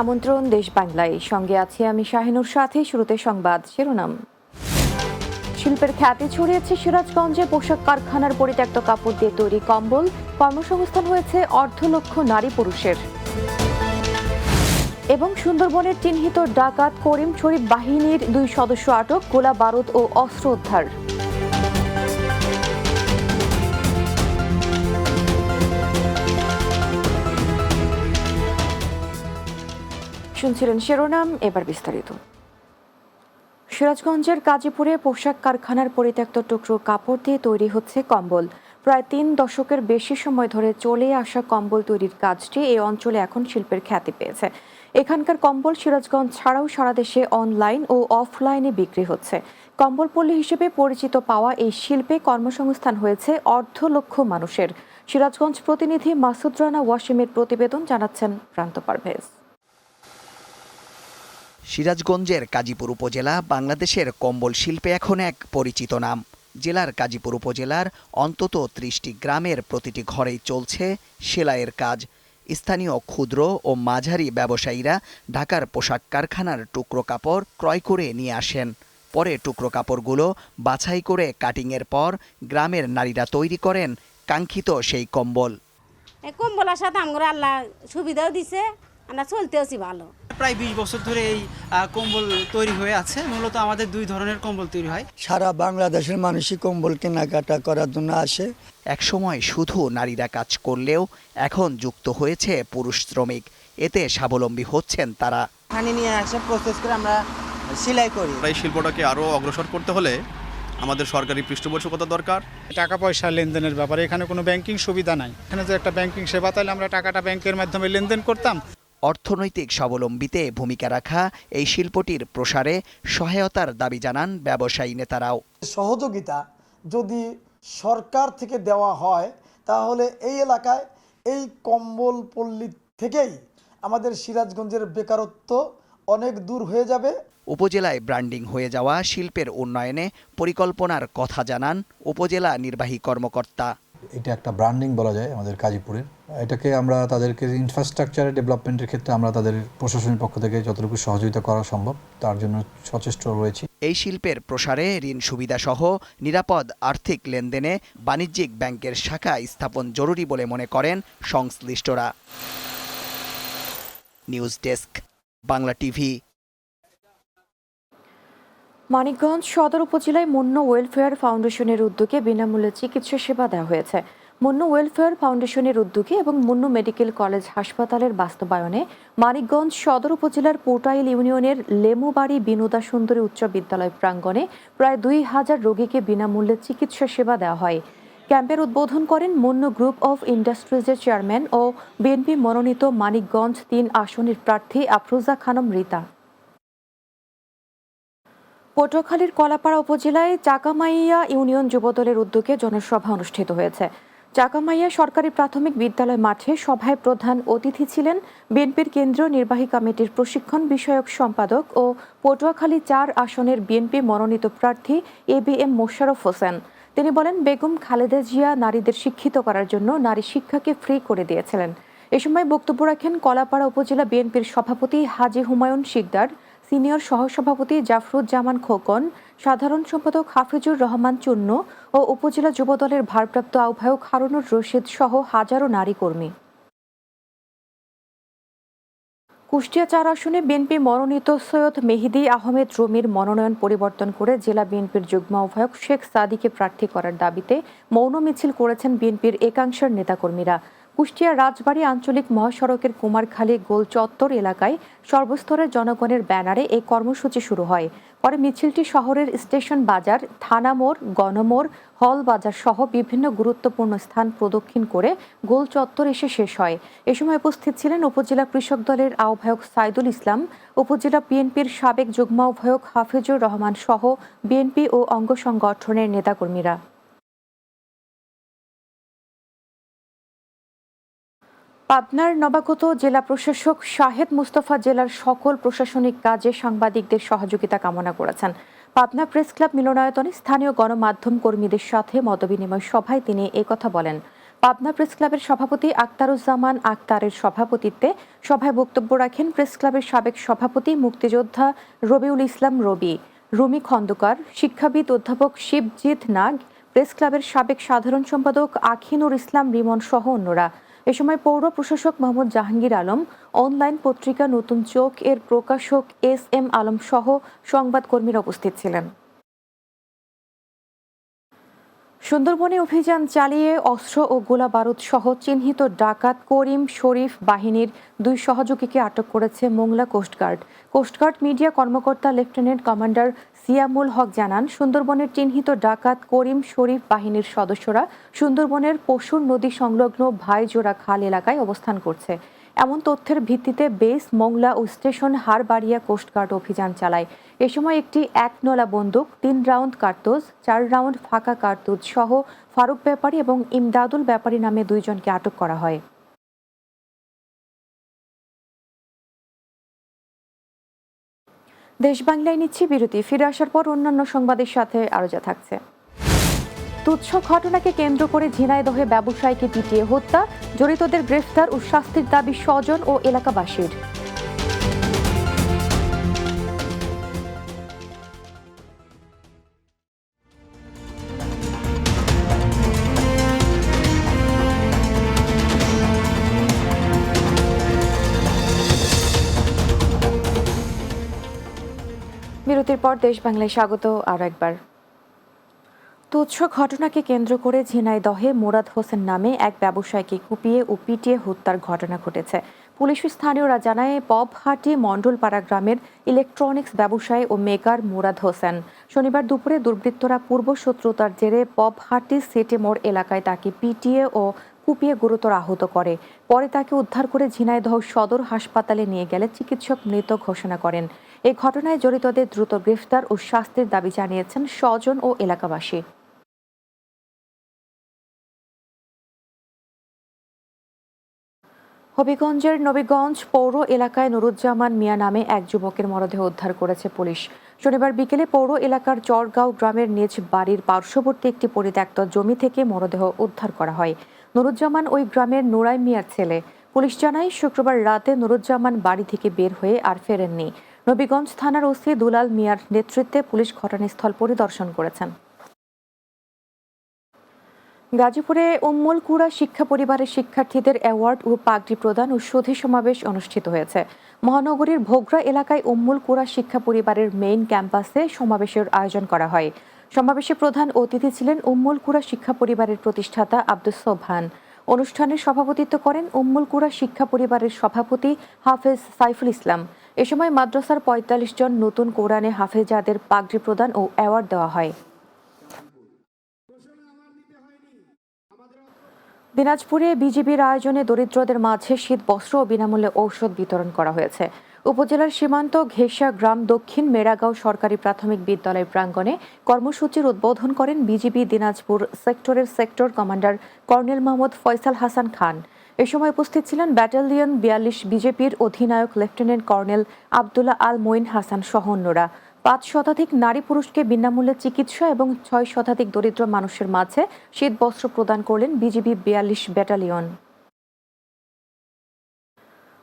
আমন্ত্রণ দেশ বাংলায়। সঙ্গে আছি আমি শাহিনুর সাথে শুরুতে সংবাদ শিরোনাম। শিল্পের খ্যাতি ছড়িয়েছে সিরাজগঞ্জে পোশাক কারখানার পরিত্যক্ত কাপড় দিয়ে তৈরি কম্বল। কর্মসংস্থান হয়েছে অর্ধ লক্ষ নারী পুরুষের। এবং সুন্দরবনের চিহ্নিত ডাকাত করিম শরীফ বাহিনীর দুই সদস্য আটক। গোলা বারুদ ও অস্ত্র উদ্ধার। শুনছিলেন শিরোনাম, এবার বিস্তারিত। সিরাজগঞ্জের কাজীপুরে পোশাক কারখানার পরিত্যক্ত টুকরো কাপড় দিয়ে তৈরি হচ্ছে কম্বল। প্রায় তিন দশকের বেশি সময় ধরে চলে আসা কম্বল তৈরির কাজটি এই অঞ্চলে এখন শিল্পের খ্যাতি পেয়েছে। এখানকার কম্বল সিরাজগঞ্জ ছাড়াও সারা দেশে অনলাইন ও অফলাইনে বিক্রি হচ্ছে। কম্বলপল্লী হিসেবে পরিচিত পাওয়া এই শিল্পে কর্মসংস্থান হয়েছে অর্ধ লক্ষ মানুষের। সিরাজগঞ্জ প্রতিনিধি মাসুদ রানা ওয়াসিমের প্রতিবেদন জানাচ্ছেন প্রান্ত পারভেজ। সিরাজগঞ্জের কাজীপুর উপজেলা বাংলাদেশের কম্বল শিল্পে এখন এক পরিচিত নাম। জেলার কাজীপুর উপজেলার অন্তত ত্রিশটি গ্রামের প্রতিটি ঘরেই চলছে সেলাইয়ের কাজ। স্থানীয় ক্ষুদ্র ও মাঝারি ব্যবসায়ীরা ঢাকার পোশাক কারখানার টুকরো কাপড় ক্রয় করে নিয়ে আসেন। পরে টুকরো কাপড়গুলো বাছাই করে কাটিংয়ের পর গ্রামের নারীরা তৈরি করেন কাঙ্ক্ষিত সেই কম্বল। কম্বল কম্বলের সাথে আমরা আল্লাহ সুবিধাও দিছে, আমরা চলতেওছি ভালো। প্রায় বিশ বছর ধরে এই কম্বল তৈরি হয়ে আছে। মূলত আমাদের দুই ধরনের কম্বল তৈরি হয়। সারা বাংলাদেশের মানুষই কম্বল কেনাকাটা করার জন্য আসে। একসময় শুধু নারীরা কাজ করলেও এখন যুক্ত হয়েছে পুরুষ শ্রমিক। এতে স্বাবলম্বী হচ্ছেন তারা। পানি নিয়ে আসে প্রসেস করে আমরা সেলাই করি। এই শিল্পটাকে আরও অগ্রসর করতে হলে আমাদের সরকারি পৃষ্ঠপোষকতা দরকার। টাকা পয়সা লেনদেনের ব্যাপারে এখানে কোনো ব্যাংকিং সুবিধা নাই। এখানে যে একটা ব্যাংকিং সেবা তাহলে আমরা টাকাটা ব্যাংকের মাধ্যমে লেনদেন করতাম। অর্থনৈতিক স্বাবলম্বীতে ভূমিকা রাখা এই শিল্পটির প্রসারে সহায়তার দাবি জানান ব্যবসায়ী নেতারাও। সহযোগিতা যদি সরকার থেকে দেওয়া হয় তাহলে এই এলাকায় এই কম্বল পল্লী থেকেই আমাদের সিরাজগঞ্জের বেকারত্ব অনেক দূর হয়ে যাবে। উপজেলায় ব্র্যান্ডিং হয়ে যাওয়া শিল্পের উন্নয়নে পরিকল্পনার কথা জানান উপজেলা নির্বাহী কর্মকর্তা। এটা একটা ব্র্যান্ডিং বলা যায় আমাদের কাজীপুরের। এটাকে আমরা তাদেরকে ইনফ্রাস্ট্রাকচারের ডেভেলপমেন্টের ক্ষেত্রে আমরা তাদের প্রশাসনের পক্ষ থেকে যতটুকু সহযোগিতা করা সম্ভব তার জন্য সচেষ্ট রয়েছি। এই শিল্পের প্রসারে ঋণ সুবিধা সহ নিরাপদ আর্থিক লেনদেনে বাণিজ্যিক ব্যাংকের শাখা স্থাপন জরুরি বলে মনে করেন সংশ্লিষ্টরা। News desk Bangla TV. Manikganj সদর উপজেলায় মুন্ন ওয়েলফেয়ার ফাউন্ডেশনের উদ্যোগে বিনামূল্যে চিকিৎসা সেবা দেওয়া হয়েছে। মুন্ন ওয়েলফেয়ার ফাউন্ডেশনের উদ্যোগে এবং মুন্ন মেডিকেল কলেজ হাসপাতালের বাস্তবায়নে মানিকগঞ্জ সদর উপজেলার পোটাইল ইউনিয়নের লেমুবাড়ি বিনোদা সুন্দরী উচ্চ বিদ্যালয় প্রাঙ্গণে প্রায় দুই হাজার রোগীকে বিনামূল্যে চিকিৎসা সেবা দেওয়া হয়। ক্যাম্পের উদ্বোধন করেন মুন্ন গ্রুপ অফ ইন্ডাস্ট্রিজের চেয়ারম্যান ও বিএনপি মনোনীত মানিকগঞ্জ তিন আসনের প্রার্থী আফরোজা খানম রিতা। পটুয়াখালীর কলাপাড়া উপজেলায় চাকামাইয়া ইউনিয়ন যুবদলের উদ্যোগে জনসভা অনুষ্ঠিত হয়েছে। চাকামাইয়া সরকারি প্রাথমিক বিদ্যালয় মাঠে সভায় প্রধান অতিথি ছিলেন বিএনপির কেন্দ্রীয় নির্বাহী কমিটির প্রশিক্ষণ বিষয়ক সম্পাদক ও পটুয়াখালী চার আসনের বিএনপি মনোনীত প্রার্থী A B M Mosharraf Hossain. তিনি বলেন, বেগম খালেদা জিয়া নারীদের শিক্ষিত করার জন্য নারী শিক্ষাকে ফ্রি করে দিয়েছিলেন। এ সময় বক্তব্য রাখেন কলাপাড়া উপজেলা বিএনপির সভাপতি হাজি হুমায়ুন শিকদার সিনিয়র সহসভাপতি জাফরুজ্জামান খোকন, সাধারণ সম্পাদক হাফিজুর রহমান চুন্ন ও উপজেলা যুবদলের ভারপ্রাপ্ত আহ্বায়ক হারুনুর রশিদ সহ হাজারো নারী কর্মী। কুষ্টিয়া চার আসনে বিএনপি মনোনীত সৈয়দ মেহিদি আহমেদ রুমির মনোনয়ন পরিবর্তন করে জেলা বিএনপির যুগ্ম আহ্বায়ক শেখ সাদিকে প্রার্থী করার দাবিতে মৌন মিছিল করেছেন বিএনপির একাংশের নেতাকর্মীরা। কুষ্টিয়া রাজবাড়ী আঞ্চলিক মহাসড়কের কুমারখালী গোল চত্বর এলাকায় সর্বস্তরের জনগণের ব্যানারে এই কর্মসূচি শুরু হয়। পরে মিছিলটি শহরের স্টেশন বাজার, থানা মোড়, গণমোড়, হল বাজার সহ বিভিন্ন গুরুত্বপূর্ণ স্থান প্রদক্ষিণ করে গোল চত্বর এসে শেষ হয়। এ সময় উপস্থিত ছিলেন উপজেলা কৃষক দলের আহ্বায়ক সাইদুল ইসলাম, উপজেলা বিএনপির সাবেক যুগ্ম আহ্বায়ক হাফিজুর রহমান সহ বিএনপি ও অঙ্গ সংগঠনের নেতাকর্মীরা। পাবনার নবাগত জেলা প্রশাসক শাহেদ মুস্তফা জেলার সকল প্রশাসনিক কাজে সাংবাদিকদের সহযোগিতা কামনা করেছেন। পাবনা প্রেস ক্লাব মিলনায়তনে স্থানীয় গণমাধ্যম কর্মীদের সাথে মতবিনিময় সভায় তিনি একথা বলেন। পাবনা প্রেস ক্লাবের সভাপতি আক্তারুজ্জামান আক্তারের সভাপতিত্বে সভায় বক্তব্য রাখেন প্রেস ক্লাবের সাবেক সভাপতি, মুক্তিযোদ্ধা রবিউল ইসলাম রবি, রুমি খন্দকার, শিক্ষাবিদ অধ্যাপক শিবজিৎ নাগ, প্রেস ক্লাবের সাবেক সাধারণ সম্পাদক আখিনুর ইসলাম রিমন সহ অন্যরা। এ সময় পৌর প্রশাসক মোহাম্মদ জাহাঙ্গীর আলম, অনলাইন পত্রিকা নতুন চোখ এর প্রকাশক এস এম আলম সহ সংবাদকর্মীরা উপস্থিত ছিলেন। সুন্দরবনে অভিযান চালিয়ে অস্ত্র ও গোলা বারুদ সহ চিহ্নিত ডাকাত করিম শরীফ বাহিনীর দুই সহযোগীকে আটক করেছে Mongla coast guard coast guard media কর্মকর্তা লেফটেন্যান্ট কমান্ডার সিয়ামুল হক জানান, সুন্দরবনের চিহ্নিত ডাকাত করিম শরীফ বাহিনীর সদস্যরা সুন্দরবনের পশুর নদী সংলগ্ন ভাইজোড়া খাল এলাকায় অবস্থান করছে। এমন তথ্যের ভিত্তিতে বেস, মোংলা ও স্টেশন হারবাড়িয়া কোস্টগার্ড অভিযান চালায়। এ সময় একটি এক নলা বন্দুক, তিন রাউন্ড কার্তুজ, চার রাউন্ড ফাঁকা কার্তুজ সহ ফারুক ব্যাপারী এবং ইমদাদুল ব্যাপারী নামে দুইজনকে আটক করা হয়। দেশ বাংলায় নিচ্ছি বিরতি। ফিরে আসার পর অন্যান্য সংবাদের সাথে আরও যা থাকছে। তুচ্ছ ঘটনাকে কেন্দ্র করে ঝিনাইদহে ব্যবসায়ীকে পিটিয়ে হত্যা, জড়িতদের গ্রেফতার ও শাস্তির দাবি স্বজন ও এলাকাবাসীর। বিরতির পর দেশ বাংলায় স্বাগত আরও একবার। তুচ্ছ ঘটনাকে কেন্দ্র করে ঝিনাইদহে মোরাদ হোসেন নামে এক ব্যবসায়ীকে কুপিয়ে ও পিটিয়ে হত্যার ঘটনা ঘটেছে। পুলিশ স্থানীয়রা জানায়, পবহাটি মণ্ডলপাড়া গ্রামের ইলেকট্রনিক্স ব্যবসায়ী ও মেকার মুরাদ হোসেন শনিবার দুপুরে দুর্বৃত্তরা পূর্ব শত্রুতার জেরে পবহাটি সেটে মোড় এলাকায় তাকে পিটিয়ে ও কুপিয়ে গুরুতর আহত করে। পরে তাকে উদ্ধার করে ঝিনাইদহ সদর হাসপাতালে নিয়ে গেলে চিকিৎসক মৃত ঘোষণা করেন। এই ঘটনায় জড়িতদের দ্রুত গ্রেফতার ও শাস্তির দাবি জানিয়েছেন স্বজন ও এলাকাবাসী। হবিগঞ্জের নবীগঞ্জ পৌর এলাকায় নুরুজ্জামান মিয়া নামে এক যুবকের মরদেহ উদ্ধার করেছে পুলিশ। শনিবার বিকেলে পৌর এলাকার চরগাঁও গ্রামের নিজ বাড়ির পার্শ্ববর্তী একটি পরিত্যক্ত জমি থেকে মরদেহ উদ্ধার করা হয়। নুরুজ্জামান ওই গ্রামের নুরাই মিয়ার ছেলে। পুলিশ জানায়, শুক্রবার রাতে নুরুজ্জামান বাড়ি থেকে বের হয়ে আর ফেরেননি। নবীগঞ্জ থানার ওসি দুলাল মিয়ার নেতৃত্বে পুলিশ ঘটনাস্থল পরিদর্শন করেছেন। গাজীপুরে উম্মুল কুড়া শিক্ষা পরিবারের শিক্ষার্থীদের অ্যাওয়ার্ড ও পাগড়ি প্রদান ও সুধী সমাবেশ অনুষ্ঠিত হয়েছে। মহানগরীর ভোগরা এলাকায় উম্মুল কুড়া শিক্ষা পরিবারের মেইন ক্যাম্পাসে সমাবেশের আয়োজন করা হয়। সমাবেশে প্রধান অতিথি ছিলেন উম্মুল কুড়া শিক্ষা পরিবারের প্রতিষ্ঠাতা আব্দুস সোবহান। অনুষ্ঠানের সভাপতিত্ব করেন উম্মুল কুড়া শিক্ষা পরিবারের সভাপতি হাফেজ সাইফুল ইসলাম। এ সময় মাদ্রাসার পঁয়তাল্লিশ জন নতুন কোরআনে হাফেজাদের পাগড়ি প্রদান ও অ্যাওয়ার্ড দেওয়া হয়। দিনাজপুরে বিজিবির আয়োজনে দরিদ্রদের মাঝে শীত বস্ত্র ও বিনামূল্যে ঔষধ বিতরণ করা হয়েছে। উপজেলার সীমান্ত ঘেষা গ্রাম দক্ষিণ মেরাগাঁও সরকারি প্রাথমিক বিদ্যালয় প্রাঙ্গণে কর্মসূচির উদ্বোধন করেন বিজিবি দিনাজপুর সেক্টরের sector commander colonel Mohammad Faisal Hasan Khan. এ সময় উপস্থিত ছিলেন ব্যাটালিয়ন বিয়াল্লিশ বিজেপির অধিনায়ক লেফটেন্যান্ট কর্নেল আবদুল্লাহ আল মঈন হাসান সহ অন্যরা। পাঁচ শতাধিক নারী পুরুষকে বিনামূল্যে চিকিৎসা এবং ছয় শতাধিক দরিদ্র মানুষের মাঝে শীত বস্ত্র প্রদান করলেন বিজিবি বিয়াল্লিশ ব্যাটালিয়ন।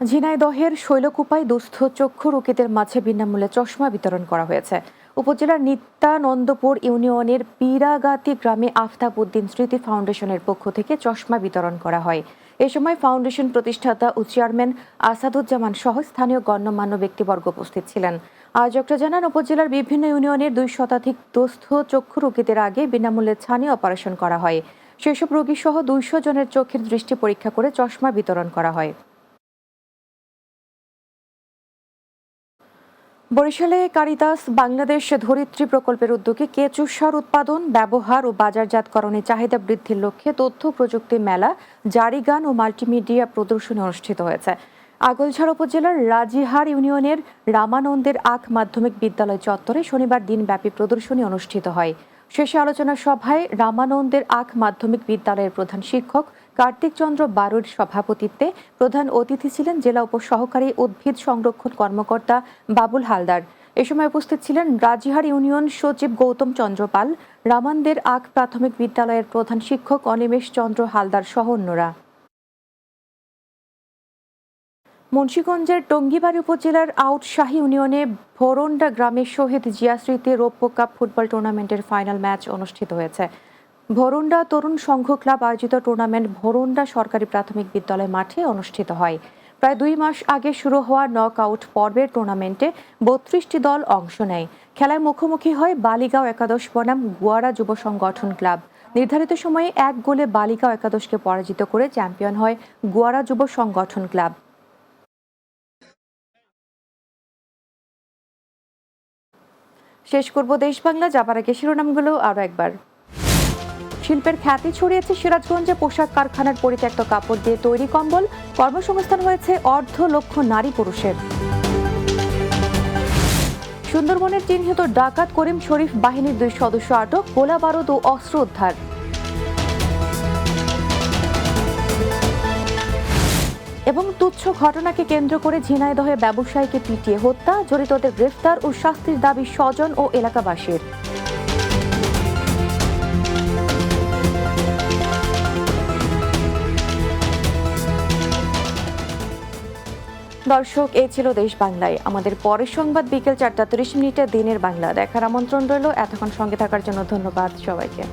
ঝিনাইদহের শৈলকুপায় দুস্থ চক্ষু রোগীদের মাঝে বিনামূল্যে চশমা বিতরণ করা হয়েছে। উপজেলার নিত্যানন্দপুর ইউনিয়নের পীরাগাতি গ্রামে আফতাব উদ্দিন স্মৃতি ফাউন্ডেশনের পক্ষ থেকে চশমা বিতরণ করা হয়। এ সময় ফাউন্ডেশন প্রতিষ্ঠাতা ও চেয়ারম্যান আসাদুজ্জামান সহ স্থানীয় গণ্যমান্য ব্যক্তিবর্গ উপস্থিত ছিলেন। আয়োজকরা জানান, উপজেলার বিভিন্ন ইউনিয়নের দুই শতাধিক দুস্থ চক্ষু রোগীদের আগে বিনামূল্যে ছানি অপারেশন করা হয়। সেসব রোগী সহ দুইশো জনের চোখের দৃষ্টি পরীক্ষা করে চশমা বিতরণ করা হয়। বরিশালে কারিতাস বাংলাদেশ ধরিত্রী প্রকল্পের উদ্যোগে কেঁচু সার উৎপাদন, ব্যবহার ও বাজারজাতকরণে চাহিদা বৃদ্ধির লক্ষ্যে তথ্য প্রযুক্তি মেলা, জারিগান ও মাল্টিমিডিয়া প্রদর্শনী অনুষ্ঠিত হয়েছে। আগলঝাড় উপজেলার রাজিহার ইউনিয়নের রামানন্দের আখ মাধ্যমিক বিদ্যালয় চত্বরে শনিবার দিনব্যাপী প্রদর্শনী অনুষ্ঠিত হয়। শেষে আলোচনা সভায় রামানন্দের আখ মাধ্যমিক বিদ্যালয়ের প্রধান শিক্ষক কার্তিক চন্দ্র বারুর সভাপতিত্বে প্রধান অতিথি ছিলেন জেলা উপসহকারী উদ্ভিদ সংরক্ষণ কর্মকর্তা বাবুল হালদার। এ সময় উপস্থিত ছিলেন রাজিহার ইউনিয়ন সচিব গৌতম চন্দ্রপাল রামানদের আগ প্রাথমিক বিদ্যালয়ের প্রধান শিক্ষক অনিমেষ চন্দ্র হালদার সহ অন্যরা। মুন্সীগঞ্জের টঙ্গিবাড়ি উপজেলার আউটশাহী ইউনিয়নে ভোরন্ডা গ্রামের শহীদ জিয়া স্মৃতি রৌপ্য কাপ ফুটবল টুর্নামেন্টের ফাইনাল ম্যাচ অনুষ্ঠিত হয়েছে। ভোরন্ডা তরুণ সংঘ ক্লাব আয়োজিত টুর্নামেন্ট ভোরন্ডা সরকারি প্রাথমিক বিদ্যালয় মাঠে অনুষ্ঠিত হয়। প্রায় দুই মাস আগে শুরু হওয়া নক আউট পর্বের টুর্নামেন্টে বত্রিশটি দল অংশ নেয়। খেলায় মুখোমুখি হয় বালিগাঁও একাদশ বনাম গুয়ারা যুব সংগঠন ক্লাব। নির্ধারিত সময়ে এক গোলে বালিগাঁও একাদশকে পরাজিত করে চ্যাম্পিয়ন হয় গুয়ারা যুব সংগঠন ক্লাব। শেষ করব দেশ বাংলা, যাবার আগে শিরোনামগুলো আরও একবার। শিল্পের খ্যাতি ছড়িয়েছে সিরাজগঞ্জে পোশাক কারখানার পরিত্যক্ত কাপড় দিয়ে তৈরি কম্বল। কর্মসংস্থান হয়েছে অর্ধ লক্ষ নারী পুরুষের। সুন্দরবনের চিহ্নিত ডাকাত করিম শরীফ বাহিনীর দুই সদস্য আটক, গোলা বারুদ ও অস্ত্র উদ্ধার। এবং তুচ্ছ ঘটনাকে কেন্দ্র করে ঝিনাইদহে ব্যবসায়ীকে পিটিয়ে হত্যা, জড়িতদের গ্রেফতার ও শাস্তির দাবি স্বজন ও এলাকাবাসীর। দর্শক এই ছিল দেশ বাংলায়। আমাদের পরের সংবাদ বিকেল চারটা তিরিশ মিনিটে দিনের বাংলা। দেখার আমন্ত্রণ রইল। এতক্ষণ সঙ্গে থাকার জন্য ধন্যবাদ সবাইকে।